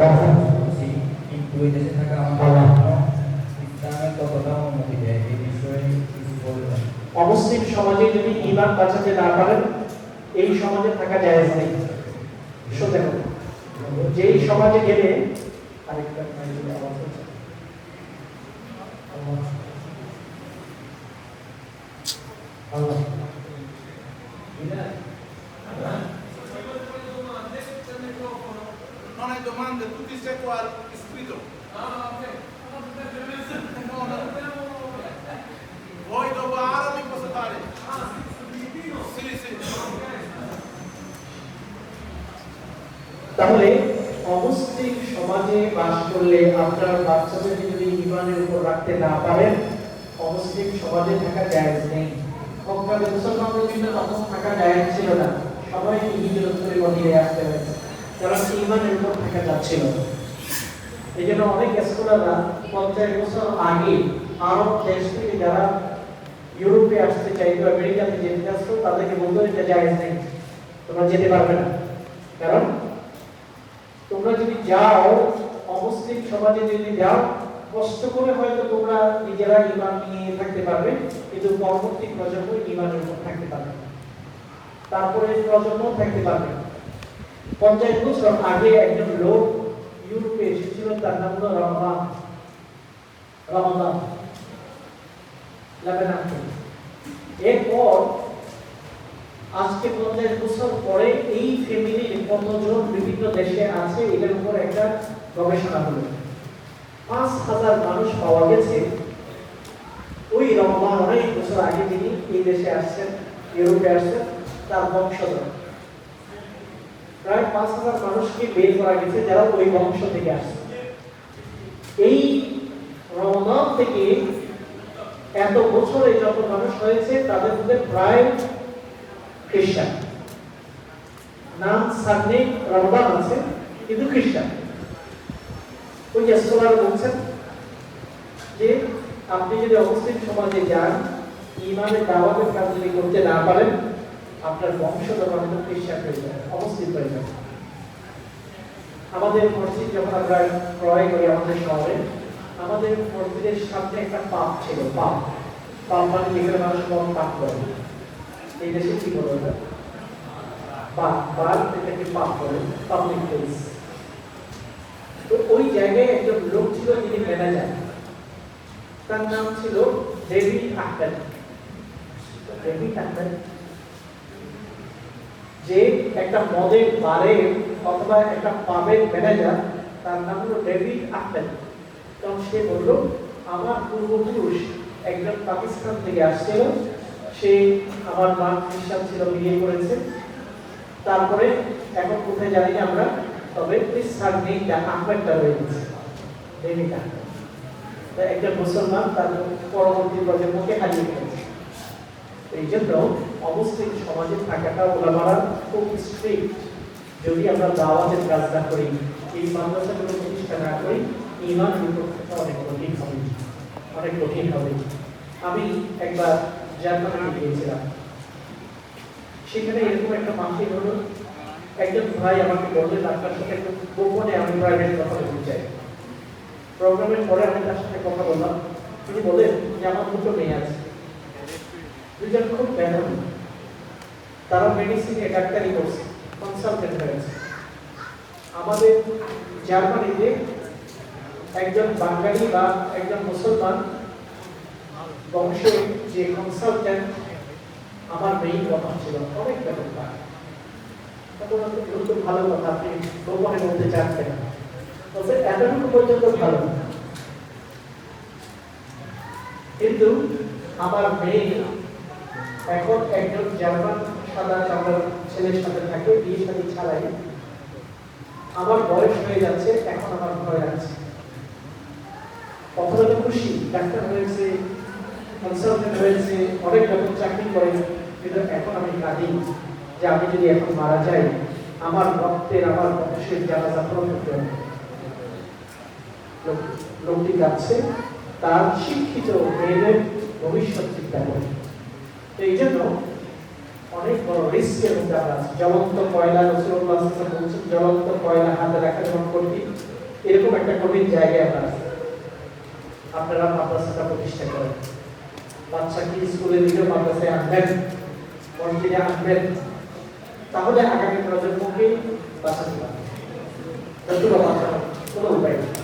রাখুন করছি কিন্তু দেশে এই অমুসলিম সমাজে যদি ইমান বাঁচাতে না পারেন, এই সমাজে থাকা যায় নেই। সোজা যেই সমাজে গেলে আরেকটা hai domande, tu ti sei qua iscritto. No, no. Voi dopo arabi cosa fare? Sì, sì. তাহলে অমুসলিম সমাজে বাস করলে আপনার বাচ্চাদের যদি ইমানের উপর রাখতে না পারেন অমুসলিম সমাজে থাকা জায়েজ নেই মক্কাতে মুসলমানদের কিন্তু তখন থাকা জায়েজ ছিল না সবাইকে হিজরত করে মদিনায় আসতে হয়েছে কারণ ইমানের উপর থাকা যাচ্ছিল। এই জন্য অনেক স্কলাররা পঞ্চাশ বছর আগে আরব দেশ থেকে যারা ইউরোপে আসতে চাইতো, আমেরিকাতে যেতে আসতো তাদেরকে বলতো এটা জায়েজ নেই, তোমরা যেতে পারবে না। কারণ তোমরা যদি যাও, অমুসলিম সমাজে যদি যাও, কষ্ট করে হয়তো তোমরা নিজেরা ইমান নিয়ে থাকতে পারবে, কিন্তু পরবর্তী প্রজন্ম ইমানের উপর থাকতে পারবে তারপরে প্রজন্ম থাকতে পারবে। পঞ্চাশ বছর আগে একজন লোক ইউরোপে এসেছিল, তার নাম হলো রহমান। লেবানন এরপর আজকে পঞ্চাশ বছর পরে এই ফ্যামিলির কতজন বিভিন্ন দেশে আছে এটার উপর একটা গবেষণা হলো। পাঁচ হাজার মানুষ পাওয়া গেছে। ওই রমজান অনেক বছর আগে তিনি এই দেশে আসছেন, ইউরোপে আসছেন, তার বংশধর। প্রায় পাঁচ হাজার মানুষকে বের করা গেছে যারা ওই বংশ থেকে আসছে। এই রমজান থেকে এত বছরে যত মানুষ হয়েছে, তাদের মধ্যে প্রায় খ্রিস্টান। নাম সামনে রমজান আছে, কিন্তু খ্রিস্টান। ওই যে বলছেন যে, আপনি যদি অমুসলিম সমাজে যান ইমানের দাওয়াতের কাজ যদি করতে না পারেন আপনার বংশধর হয়তো খ্রিস্টান হয়ে যাবে অমুসলিম হয়ে যাবে আমাদের মসজিদ যখন আমরা ক্রয় করি আমাদের শহরে, আমাদের মসজিদের সামনে একটা পাপ ছিল, পাপ। পাপ মানে যেখানে মানুষ কম পাপ করে। এই দেশে কি বলে ওটা পাপ বার এটাকে পাপ বলে পাবলিক প্লেস তো ওই জায়গায় একজন লোক ছিল যিনি ম্যানেজার। তার নাম ছিল ডেভিড আহমেদ আহমেদ যে একটা মদের বারের অথবা একটা পাবের ম্যানেজার তার নাম হলো ডেভিড আহমেদ তখন সে বলল, আমার পূর্বপুরুষ একজন পাকিস্তান থেকে আসছিল। সে আমার মা খ্রিস্টান ছিল বিয়ে করেছে। তারপরে এখন কোথায় জানি না আমরা, তবে ওই সারনেইটা আহমেদটা রয়ে গেছে। ডেভিড আহমেদ একজন মুসলমান তার পরবর্তী প্রজন্মকে হারিয়ে ফেলেছে। এই জন্য অমুসলিম সমাজে থাকাটা ওলামারা খুব স্ট্রিক্ট যদি আমরা দাওয়াতের কাজ না করি, এই মাদ্রাসাগুলো প্রতিষ্ঠা না করি, ইমান বিপক্ষে অনেক কঠিন হবে। অনেক কঠিন হবে। আমি একবার জার্মানিতে গিয়েছিলাম। সেখানে এরকম একটা মাহফিল হলো একজন ভাই আমাকে বললেন আপনার সাথে একটু গোপনে আমি প্রাইভেট কথা বলতে চাই। প্রোগ্রামের পরে আমি তার সাথে কথা বললাম। তিনি বলেন যে, আমার দুটো মেয়ে আছে। দুজন খুব মেধাবী। তারা মেডিসিনে ডাক্তারি করছে কনসালটেন্ট হয়েছে আমাদের জার্মানিতে একজন বাঙালি বা একজন মুসলমান বংশের যে কনসালটেন্ট আমার মেইন কথা ছিল অনেক বলতো, ভালো কথা বলতে পর্যন্ত ভালো। কিন্তু আমার মেয়ে এখন একজন জার্মান সাদা চামড়ার ছেলের সাথে থাকে, বিয়ে সাথে ছাড়াই। আমার বয়স হয়ে যাচ্ছে, এখন আমার ভয় আছে। কখনো খুশি, ডাক্তার হয়েছে কনসালটেন্ট হয়েছে, অনেক রকম চাকরি করে, কিন্তু এখন আমি কাঁদি। যে আমি যদি এখন মারা যাই, আমার রক্তের, আমার বংশের পূরণ করতে হবে। লোকটি যাচ্ছে, তার শিক্ষিত মেয়েদের ভবিষ্যৎ চিন্তা করে। এই জন্য অনেক বড় রিস্কের মধ্যে আছি। জ্বলন্ত কয়লা রসুল্লাহ বলছেন, জ্বলন্ত কয়লা হাতে রাখা যেমন এরকম একটা কঠিন জায়গায় আমরা আছি। আপনারা মাদ্রাসাটা প্রতিষ্ঠা করেন। বাচ্চাকে স্কুলে দিকে মাদ্রাসায় আনবেন? মসজিদে আনবেন? তাহলে আগামী প্রজন্মকে বাঁচাতে পারবে কোনো উপায় নেই।